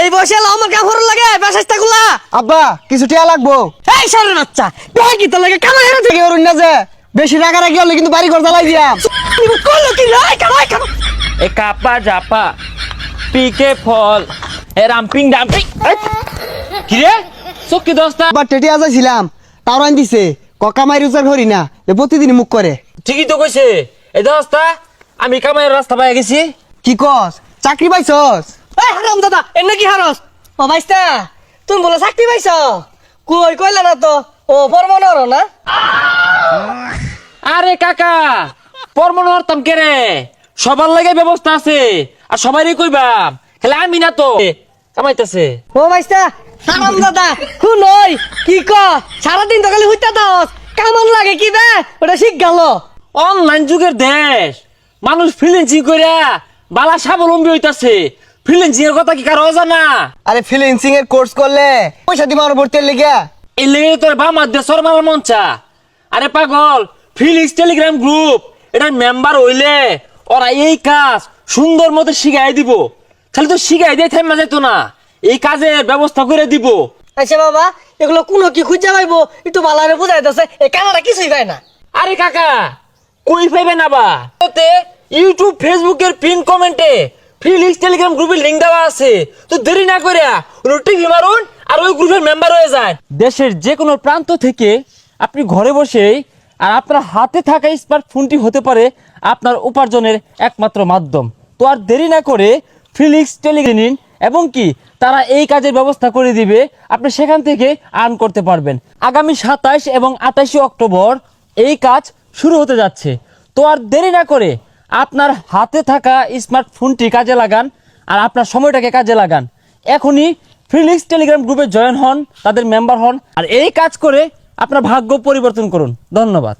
এই বয়সে এলো আমার কাপড় লাগে বেসাইস্তা গুলা আব্বা কিছু টিয়া লাগবো? এই সারের বাচ্চা বেয়া কি তো লাগে? কামাই হেরে থেকে অরুণ না যে? বেশি রাগারাগি হলে কিন্তু বাড়ি ঘর জ্বালাই দিয়াম করল কি? রে কামাই কামাই। এ কাপা জাপা পিকে ফল এ রাম্পিং ডাম্পিং কি রে? চক্কি দস্তা আবার টেটিয়া যাইছিলাম তাও আইন দিছে। ককা মাইর উচার করি না এ প্রতিদিন মুখ করে। ঠিকই তো কইছে। এই দস্তা আমি কামাইয়ের রাস্তা পাই গেছি। কি কস? চাকরি পাইছস? হারাম দাদা এনে কি হারস ও বাইস্তা তুমি বলে চাকরি পাইছ? কই কইলা না তো? ও পরমনর না? আরে কাকা পরমন হরতাম কে রে সবার লাগে ব্যবস্থা আছে আর সবারই কইবাম খেলে আমি না তো। কামাইতেছে। ও বাইস্তা হারাম দাদা শুন ওই কি ক? সারাদিন তো খালি হইতা দাস কামান লাগে কি বে? ওটা শিখ গেল। অনলাইন যুগের দেশ মানুষ ফ্রিল্যান্সিং কইরা বালা স্বাবলম্বী হইতাছে। ফ্রিল্যান্সিং এর কথা কি কারও জানা আরে ফ্রিল্যান্সিং এর কোর্স করলে পয়সা আমার ভর্তি লেগে। এই লেগে তোর বাম হাত দিয়ে সরমার মঞ্চা। আরে পাগল ফিলিক্স টেলিগ্রাম গ্রুপ এটার মেম্বার হইলে ওরা এই কাজ সুন্দর মতো শিখাই দিব। খালি তো শিখাই দিয়ে থেমা যেত না। এই কাজের ব্যবস্থা করে দিব। আচ্ছা বাবা এগুলো কোনো কি খুঁজে পাইবো? একটু ভালো বুঝাই দিতেছে এই কানাডা কিছুই পায় না। আরে কাকা কই পাইবেন আবার ওতে ইউটিউব ফেসবুকের পিন কমেন্টে ফিলিক্স টেলিগ্রাম গ্রুপের লিংক দেওয়া আছে। তো দেরি না করে টিভি মারুন আর ওই গ্রুপের মেম্বার হয়ে যায়। দেশের যে কোনো প্রান্ত থেকে আপনি ঘরে বসেই আর আপনার হাতে থাকা স্মার্টফোনটি হতে পারে আপনার উপার্জনের একমাত্র মাধ্যম। তো আর দেরি না করে ফিলিক্স টেলিগ্রাম নিন এবং কি তারা এই কাজের ব্যবস্থা করে দিবে, আপনি সেখান থেকে আর্ন করতে পারবেন। আগামী সাতাশ এবং আঠাশে অক্টোবর এই কাজ শুরু হতে যাচ্ছে। তো আর দেরি না করে আপনার হাতে থাকা স্মার্টফোনটি কাজে লাগান আর আপনার সময়টাকে কাজে লাগান। এখনই ফ্রিলিক্স টেলিগ্রাম গ্রুপে জয়েন হন, তাদের মেম্বার হন, আর এই কাজ করে আপনার ভাগ্য পরিবর্তন করুন। ধন্যবাদ।